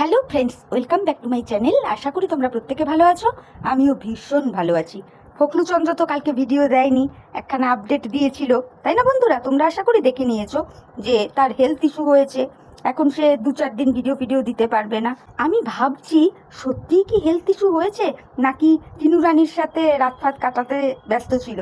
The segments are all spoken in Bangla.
Hello friends welcome back to my channel আশা করি তোমরা প্রত্যেকে ভালো আছো। আমিও ভীষণ ভালো আছি। ফকলুচন্দ্র তো কালকে ভিডিও দেয়নি, একখানা আপডেট দিয়েছিল। তাই না বন্ধুরা? তোমরা আশা করি দেখে নিয়েছো যে তার হেলথ ইস্যু হয়েছে। এখন সে দু চার দিন ভিডিও ভিডিও দিতে পারবে না। আমি ভাবছি, সত্যিই কি হেলথ ইস্যু হয়েছে? নাকি টিনু সাথে রাত ফাত কাটাতে ব্যস্ত ছিল?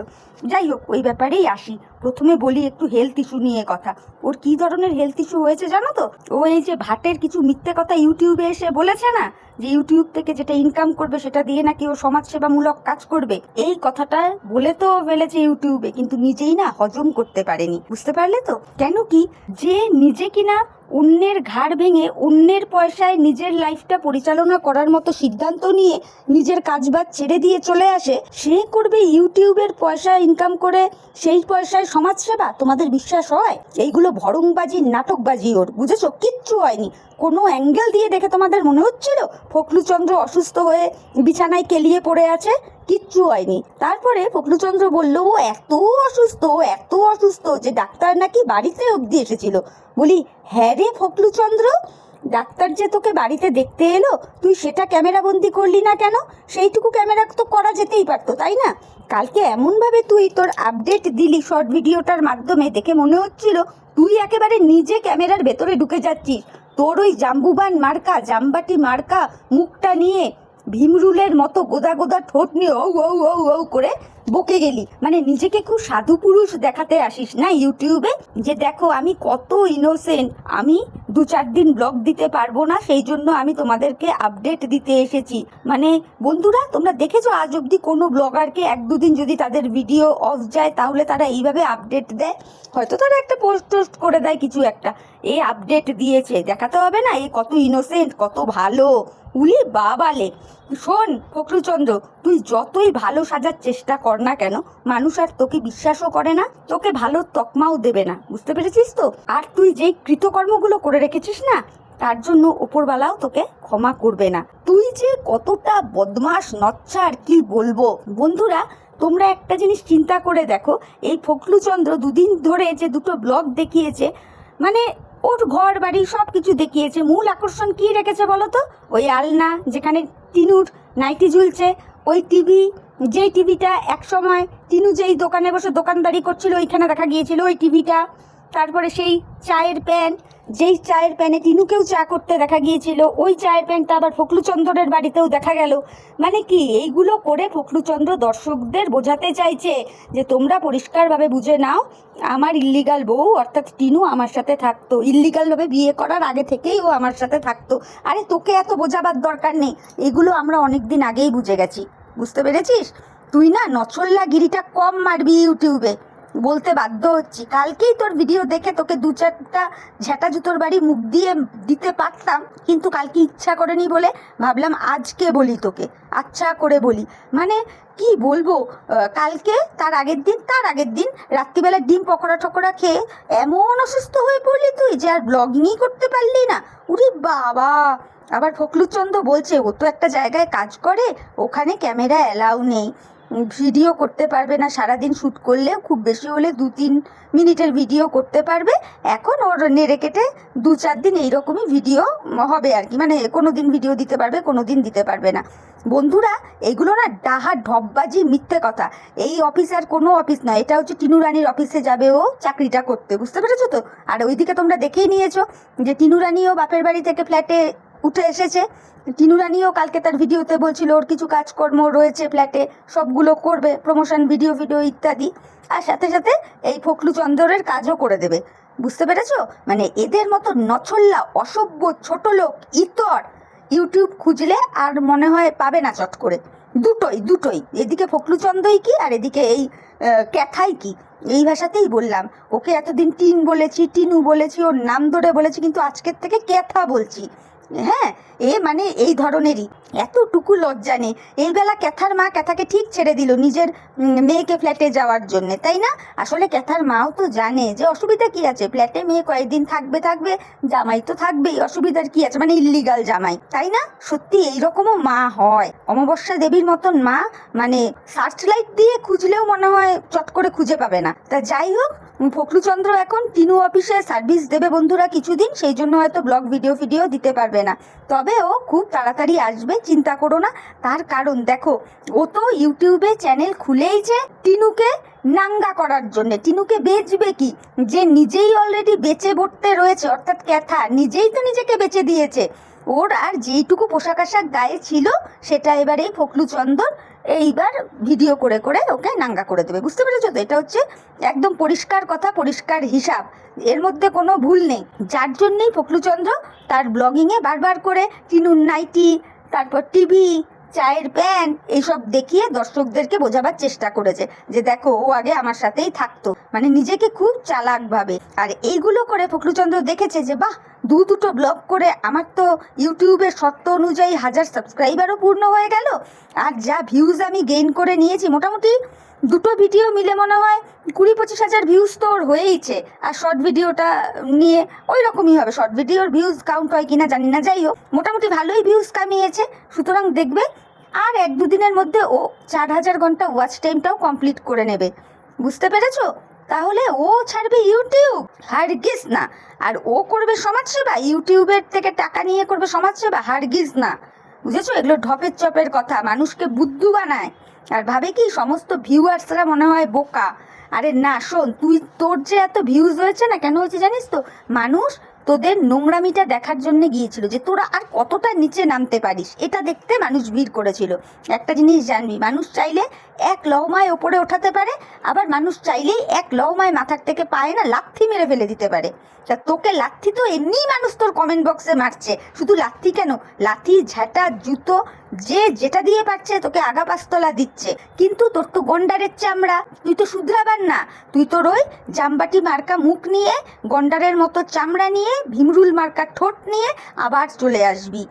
যাই হোক, ওই ব্যাপারেই আসি। প্রথমে বলি একটু হেলথ ইস্যু নিয়ে কথা। ওর কি ধরনের হেলথ ইস্যু হয়েছে জানো তো? ও এই যে ভাটের কিছু মিথ্যে কথা ইউটিউবে এসে বলেছে না, যে ইউটিউব থেকে যেটা ইনকাম করবে সেটা দিয়ে নাকি ও সমাজসেবামূলক কাজ করবে? এই কথাটা বলে তো ফেলেছে ইউটিউবে, কিন্তু নিজেই না হজম করতে পারেনি। বুঝতে পারলে তো? কেন কি? যে নিজে কিনা অন্যের ঘাড় ভেঙে অন্যের পয়সায় নিজের লাইফটা পরিচালনা করার মতো সিদ্ধান্ত নিয়ে নিজের কাজবাজ ছেড়ে দিয়ে চলে আসে, সে করবে ইউটিউবের পয়সা ইনকাম করে, সেই পয়সায় সমাজসেবা তোমাদের বিশ্বাস হয়? এইগুলো ভরংবাজি, নাটকবাজি ওর, বুঝেছ? কিচ্ছু হয়নি। কোনো অ্যাঙ্গেল দিয়ে দেখে তোমাদের মনে হচ্ছিল? ফকলুচন্দ্র অসুস্থ হয়ে বিছানায় কেলিয়ে পড়ে আছে? কিচ্ছু হয়নি। তারপরে ফকলুচন্দ্র বলল, ও এত অসুস্থ ও এত অসুস্থ যে ডাক্তার নাকি বাড়িতে অবধি এসেছিল। বলি হ্যাঁ রে ফখলুচন্দ্র ডাক্তার যে তোকে বাড়িতে দেখতে এলো, তুই সেটা ক্যামেরাবন্দি করলি না কেন? সেইটুকু ক্যামেরা তো করা যেতেই পারতো, তাই না? কালকে এমনভাবে তুই তোর আপডেট দিলি শর্ট ভিডিওটার মাধ্যমে দেখে মনে হচ্ছিল তুই একেবারে নিজে ক্যামেরার ভেতরে ঢুকে যাচ্ছিস। তোর ওই জাম্বুবান মার্কা জাম্বাটি মার্কা মুখটা নিয়ে ভীমরুলের মতো গোদা গোদা ঠোঁট নিয়ে ও ও ও করে বকে গেলি। মানে নিজেকে খুব সাধু পুরুষ দেখাতে আসিস না ইউটিউবে? যে দেখো আমি কত ইনোসেন্ট আমি দু চার দিন ব্লগ দিতে পারব না, সেই জন্য আমি তোমাদেরকে আপডেট দিতে এসেছি। মানে বন্ধুরা, তোমরা দেখেছ আজ অবধি কোনো ব্লগারকে এক দুদিন যদি তাদের ভিডিও অফ যায়, তাহলে তারা এইভাবে আপডেট দেয়? হয়তো তারা একটা পোস্ট টোস্ট করে দেয় কিছু একটা। এই আপডেট দিয়েছে, দেখাতে হবে না, এ কত ইনোসেন্ট কত ভালো। উলি বাবালে। শোন ফখরুচন্দ্র তুই যতই ভালো সাজার চেষ্টা কর না কেন? মানুষ আর তোকে বিশ্বাসও করে না, তোকে ভালো তকমাও দেবে না। বুঝতে পেরেছিস তো? আর তুই যেই কৃতকর্মগুলো করে রেখেছিস না, তার জন্য ওপরওয়ালাও তোকে ক্ষমা করবে না। তুই যে কতটা বদমাস নচ্ছার, কি বলব? বন্ধুরা, তোমরা একটা জিনিস চিন্তা করে দেখো, এই ফখলুচন্দ্র দুদিন ধরে যে দুটো ব্লগ দেখিয়েছে মানে ওর ঘর, বাড়ি সব কিছু দেখিয়েছে। মূল আকর্ষণ কি রেখেছে বলো তো? ওই আলনা যেখানে টিনুর নাইটি ঝুলছে, ওই টিভি যেই টিভিটা একসময় টিনু যেই দোকানে বসে দোকানদারি করছিল, ওইখানে দেখা গিয়েছিল ওই টিভিটা। তারপরে সেই চায়ের প্যান, যেই চায়ের প্যানে টিনুকেও চা করতে দেখা গিয়েছিল, ওই চায়ের প্যানটা আবার ফখলুচন্দ্রের বাড়িতেও দেখা গেল। মানে কি, এইগুলো করে ফখলুচন্দ্র দর্শকদের বোঝাতে চাইছে যে, তোমরা পরিষ্কারভাবে বুঝে নাও, আমার ইল্লিগাল বউ, অর্থাৎ টিনু আমার সাথে থাকতো। ইল্লিগালভাবে বিয়ে করার আগে থেকেই ও আমার সাথে থাকতো। আরে, তোকে এত বোঝাবার দরকার নেই। এগুলো আমরা অনেক দিন আগেই বুঝে গেছি। বুঝতে পেরেছিস? তুই না নছল্লা গিরিটা কম মারবি ইউটিউবে। বলতে বাধ্য হচ্ছি। কালকেই তোর ভিডিও দেখে তোকে দু চারটা ঝেঁটা জুতোর বাড়ি মুখ দিয়ে দিতে পারতাম, কিন্তু কালকে ইচ্ছা করেনি বলে ভাবলাম আজকে বলি তোকে। আচ্ছা করে বলি। মানে কি বলব কালকে, তার আগের দিন, তার আগের দিন রাত্রিবেলা ডিম পকোড়া টকোড়া খেয়ে এমন অসুস্থ হয়ে পড়লি তুই যে আর ব্লগিংই করতে পারলি না। উরে বাবা! আবার ফখলুচন্দ্র বলছে, ও তো একটা জায়গায় কাজ করে, ওখানে ক্যামেরা অ্যালাউ নেই। ভিডিও করতে পারবে না, সারাদিন শ্যুট করলেও খুব বেশি হলে দু তিন মিনিটের ভিডিও করতে পারবে। এখন ওর নেড়ে কেটে দু চার দিন এইরকমই ভিডিও হবে আর কি। মানে কোনো দিন ভিডিও দিতে পারবে কোনো দিন দিতে পারবে না। বন্ধুরা, এগুলো না ডাহা ঢপবাজি, মিথ্যে কথা। এই অফিস আর কোনো অফিস নয়। এটা হচ্ছে টিনু রানীর অফিসে যাবে ও চাকরিটা করতে। বুঝতে পেরেছ তো? আর ওইদিকে তোমরা দেখেই নিয়েছো যে টিনু রানীও বাপের বাড়ি থেকে ফ্ল্যাটে উঠে এসেছে। টিনু রানীও কালকে তার ভিডিওতে বলছিল, ওর কিছু কাজকর্ম রয়েছে ফ্ল্যাটে সবগুলো করবে প্রমোশন ভিডিও ভিডিও ইত্যাদি। আর সাথে সাথে এই ফখলু চন্দরের কাজও করে দেবে। বুঝতে পেরেছ? মানে এদের মতো নছল্লা, অসভ্য, ছোট লোক, ইতর ইউটিউব খুঁজলে আর মনে হয় পাবে না চট করে। দুটোই দুটোই। এদিকে ফখলুচন্দ্রই কি, আর এদিকে এই ক্যাথাই কি? এই ভাষাতেই বললাম। ওকে এতদিন টিন বলেছি, টিনু বলেছি, ওর নাম ধরে বলেছি, কিন্তু আজকের থেকে ক্যাথা বলছি। হ্যাঁ এ মানে এই ধরনেরই। এতটুকু লজ্জা নেই। এই বেলা ক্যাথার মা ক্যাথাকে ঠিক ছেড়ে দিল নিজের মেয়েকে ফ্ল্যাটে যাওয়ার জন্য, তাই না? আসলে ক্যাথার মাও তো জানে যে অসুবিধা কি আছে। ফ্ল্যাটে মেয়ে কয়েকদিন থাকবে থাকবে, জামাই তো থাকবেই, অসুবিধার কি আছে? মানে ইল্লিগাল জামাই, তাই না? সত্যি এইরকমও মা হয়। অমাবস্যা দেবীর মতন মা মানে সার্চ লাইট দিয়ে খুঁজলেও মনে হয় চট করে খুঁজে পাবে না। তা যাই হোক ফখরুচন্দ্র এখন টিনু অফিসে সার্ভিস দেবে বন্ধুরা কিছুদিন, সেই জন্য হয়তো ব্লগ ভিডিও ভিডিও দিতে পারবে না। তবে ও খুব তাড়াতাড়ি আসবে, চিন্তা করো না। তার কারণ দেখো, ও তো ইউটিউবে চ্যানেল খুলেইছে টিনুকে নাঙ্গা করার জন্য, টিনুকে বেচবে কি? যে নিজেই অলরেডি বেচে বটতে রয়েছে, অর্থাৎ ক্যাথা, নিজেই তো নিজেকে বেচে দিয়েছে। ওর আর যেইটুকু পোশাক আশাক গায়ে ছিল, সেটা এবার এই ফকলু চন্দন এইবার ভিডিও করে করে ওকে নাঙ্গা করে দেবে। বুঝতে পেরেছ তো? এটা হচ্ছে একদম পরিষ্কার কথা, পরিষ্কার হিসাব। এর মধ্যে কোনো ভুল নেই। যার জন্যেই ফকলুচন্দ্র তার ব্লগিংয়ে বারবার করে টিনুর নাইটি, তারপর টিভি চায়ের প্যান এইসব দেখিয়ে দর্শকদেরকে বোঝাবার চেষ্টা করেছে যে দেখো, ও আগে আমার সাথেই থাকতো। মানে নিজেকে খুব চালাক ভাবে আর এইগুলো করে ফখরুচন্দ্র দেখেছে যে, বাহ, দু দুটো ব্লগ করে আমার তো ইউটিউবের শর্ত অনুযায়ী হাজার সাবস্ক্রাইবারও পূর্ণ হয়ে গেল। আর যা ভিউজ আমি গেইন করে নিয়েছি, মোটামুটি দুটো ভিডিও মিলে মনে হয় কুড়ি পঁচিশ হাজার ভিউজ তো ওর হয়েইছে। আর শর্ট ভিডিওটা নিয়ে ওই রকমই হবে। শর্ট ভিডিওর ভিউজ কাউন্ট হয় কিনা জানি না। যাই হোক, মোটামুটি ভালোই ভিউজ কামিয়েছে। সুতরাং দেখবে আর এক দুদিনের মধ্যে ও চার হাজার ঘণ্টা ওয়াচ টাইমটাও কমপ্লিট করে নেবে। বুঝতে পেরেছ? তাহলে ও ছাড়বে ইউটিউব হারগিজ না। আর ও করবে সমাজসেবা? ইউটিউবের থেকে টাকা নিয়ে করবে সমাজসেবা? হারগিজ না। বুঝেছ? এগুলো ঢপের চপের কথা। মানুষকে বুদ্ধু বানায়। আর ভাবে কি সমস্ত ভিউয়ার্সরা মনে হয় বোকা? আরে না, শোন, তুই, তোর যে এত ভিউজ হয়েছে না, কেন হয়েছে জানিস তো? মানুষ তোদের নোংরামিটা দেখার জন্য গিয়েছিল যে তোরা আর কতটা নিচে নামতে পারিস। এটা দেখতে মানুষ ভিড় করেছিল। একটা জিনিস জানবি, মানুষ চাইলে এক লহমায় ওপরে ওঠাতে পারে, আবার মানুষ চাইলেই এক লহমায় মাথার থেকে পায় না লাথি মেরে ফেলে দিতে পারে। তা তোকে লাথি তো এমনিই মানুষ তোর কমেন্ট বক্সে মারছে। শুধু লাথি কেন? লাথি, ঝাঁটা, জুতো, যে যেটা দিয়ে পারছে তোকে আগা পাস্তলা দিচ্ছে। কিন্তু তোর তো গন্ডারের চামড়া, তুই তো শুধরাবার না। তুই তোর ওই জামবাটি মার্কা মুখ নিয়ে গন্ডারের মতো চামড়া নিয়ে ভীমরুল মার্কা ঠোঁট নিয়ে আবার চলে আসবি।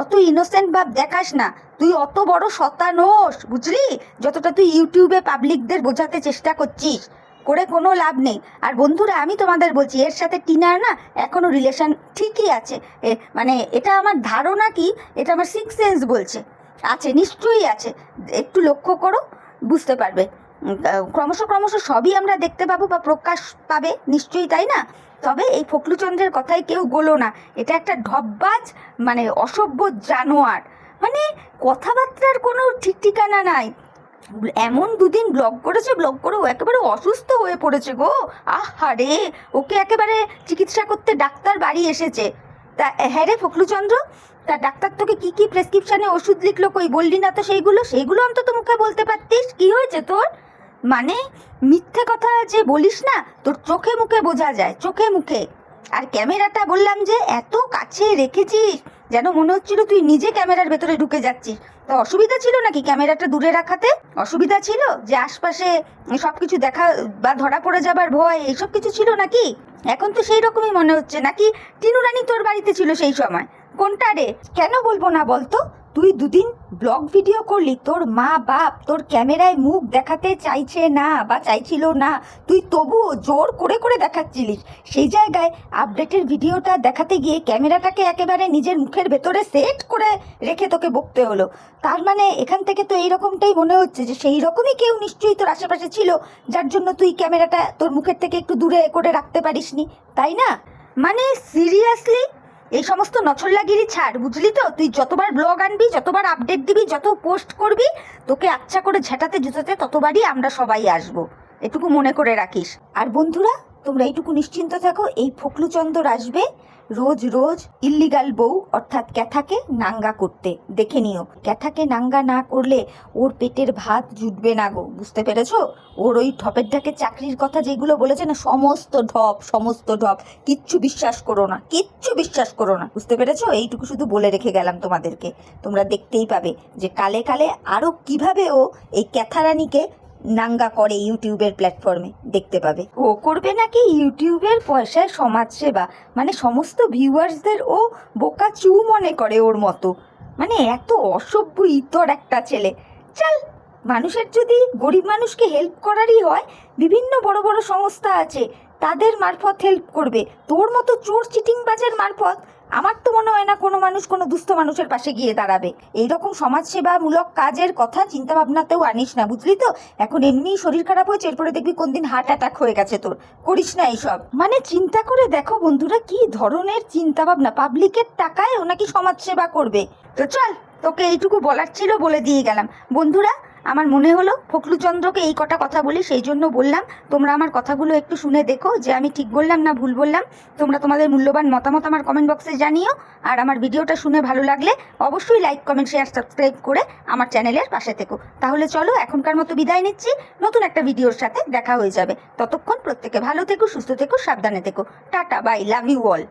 অত ইনোসেন্ট ভাব দেখাস না। তুই অত বড় শতানোস বুঝলি? যতটা তুই ইউটিউবে পাবলিকদের বোঝাতে চেষ্টা করছিস, করে কোনো লাভ নেই। আর বন্ধুরা, আমি তোমাদের বলছি, এর সাথে টিনার না এখনও রিলেশন ঠিকই আছে। মানে এটা আমার ধারণা কি? এটা আমার সিক্স সেন্স বলছে। আছে, নিশ্চয়ই আছে। একটু লক্ষ্য করো, বুঝতে পারবে। ক্রমশ ক্রমশ সবই আমরা দেখতে পাবো বা প্রকাশ পাবে, নিশ্চয়ই, তাই না? তবে এই ফকলুচন্দ্রের কথাই কেউ গোলো না। এটা একটা ঢপবাজ মানে অসভ্য জানোয়ার। মানে কথাবার্তার কোনো ঠিক ঠিকানা নাই। এমন দুদিন ব্লগ করেছে ব্লগ করে ও একেবারে অসুস্থ হয়ে পড়েছে গো। আহারে ওকে একেবারে চিকিৎসা করতে ডাক্তার বাড়ি এসেছে। তা হ্যাঁ রে ফকলুচন্দ্র তা ডাক্তার তোকে কি কি প্রেসক্রিপশানে ওষুধ লিখলো কই? বললি না তো সেইগুলো? সেইগুলো অন্তত মুখে বলতে পারতিস? কি হয়েছে তোর? মানে মিথ্যে কথা যে বলিস না, তোর চোখে মুখে বোঝা যায়, চোখে মুখে। আর ক্যামেরাটা বললাম যে এত কাছে রেখেছিস, যেন মনে হচ্ছিল তুই নিজে ক্যামেরার ভেতরে ঢুকে যাচ্ছিস। তো অসুবিধা ছিল নাকি ক্যামেরাটা দূরে রাখাতে? অসুবিধা ছিল? যে আশপাশে সব কিছু দেখা বা ধরা পড়ে যাবার ভয়, এইসব কিছু ছিল নাকি? এখন তো সেই রকমই মনে হচ্ছে। নাকি টিনু রানী তোর বাড়িতে ছিল সেই সময়? কোনটা রে? কেন বলব না বলতো? তুই দুদিন ব্লগ ভিডিও করলি, তোর মা বাপ তোর ক্যামেরায় মুখ দেখাতে চাইছে না বা চাইছিল না, তুই তবুও জোর করে করে দেখাচ্ছিলিস। সেই জায়গায় আপডেটের ভিডিওটা দেখাতে গিয়ে ক্যামেরাটাকে একেবারে নিজের মুখের ভেতরে সেট করে রেখে তোকে বকতে হলো। তার মানে এখান থেকে তো এইরকমটাই মনে হচ্ছে যে সেই রকমই কেউ নিশ্চয়ই তোর আশেপাশে ছিল, যার জন্য তুই ক্যামেরাটা তোর মুখের থেকে একটু দূরে করে রাখতে পারিসনি, তাই না? মানে সিরিয়াসলি এই সমস্ত নছল্লাগিরি ছাড়, বুঝলি তো? তুই যতবার ব্লগ আনবি, যতবার আপডেট দিবি, যত পোস্ট করবি, তোকে আচ্ছা করে ঝেঁটাতে জুতাতে ততবারই আমরা সবাই আসব। এটুকু মনে করে রাখিস। আর বন্ধুরা তোমরা এইটুকু নিশ্চিন্ত থাকো, এই ফকলুচন্দর আসবে রোজ রোজ ইল্লিগাল বউ, অর্থাৎ ক্যাথাকে নাঙ্গা করতে। দেখে নিও, ক্যাথাকে নাঙ্গা না করলে ওর পেটের ভাত জুটবে না গো, বুঝতে পেরেছ? ওর ওই ঢপের ঢাকে চাকরির কথা যেগুলো বলেছে না, সমস্ত ঢপ সমস্ত ঢপ, কিচ্ছু বিশ্বাস করো না, কিচ্ছু বিশ্বাস করো না, বুঝতে পেরেছ? এইটুকু শুধু বলে রেখে গেলাম তোমাদেরকে। তোমরা দেখতেই পাবে যে কালে কালে আরও কীভাবে ও এই ক্যাথারানিকে নাঙ্গা করে ইউটিউবের প্ল্যাটফর্মে দেখতে পাবে। ও করবে নাকি ইউটিউবের পয়সায় সমাজসেবা? মানে সমস্ত ভিউয়ার্সদের ও বোকা চু মনে করে ওর মতো। মানে এত অসভ্য ইতর একটা ছেলে। চল, মানুষের যদি গরিব মানুষকে হেল্প করারই হয়, বিভিন্ন বড় বড় সংস্থা আছে, তাদের মারফত হেল্প করবে। তোর মতো চোর চিটিংবাজের মারফত আমার তো মনে হয় না কোনো মানুষ কোনো দুস্থ মানুষের পাশে গিয়ে দাঁড়াবে। এইরকম সমাজসেবামূলক কাজের কথা চিন্তা ভাবনাতেও আনিস না, বুঝলি তো? এখন এমনি শরীর খারাপ হয়েছে, এরপরে দেখবি কোন দিন হার্ট অ্যাটাক হয়ে গেছে তোর। করিস না এইসব। মানে চিন্তা করে দেখো বন্ধুরা, কি ধরনের চিন্তা ভাবনা পাবলিকের টাকায় ও নাকি সমাজসেবা করবে। তো চল, তোকে এইটুকু বলার ছিল বলে দিয়ে গেলাম। বন্ধুরা আমার মনে হলো ফখরুচন্দ্রকে এই কটা কথা বলি, সেই জন্য বললাম, তোমরা আমার কথাগুলো একটু শুনে দেখো যে আমি ঠিক বললাম না ভুল বললাম। তোমরা তোমাদের মূল্যবান মতামত আমার কমেন্ট বক্সে জানিও, আর আমার ভিডিওটা শুনে ভালো লাগলে অবশ্যই লাইক কমেন্ট শেয়ার সাবস্ক্রাইব করে আমার চ্যানেলের পাশে থেকো। তাহলে চলো, এখনকার মতো বিদায় নিচ্ছি, নতুন একটা ভিডিওর সাথে দেখা হয়ে যাবে। ততক্ষণ প্রত্যেকে ভালো থেকো, সুস্থ থেকো, সাবধানে থেকো। Tata bye love you all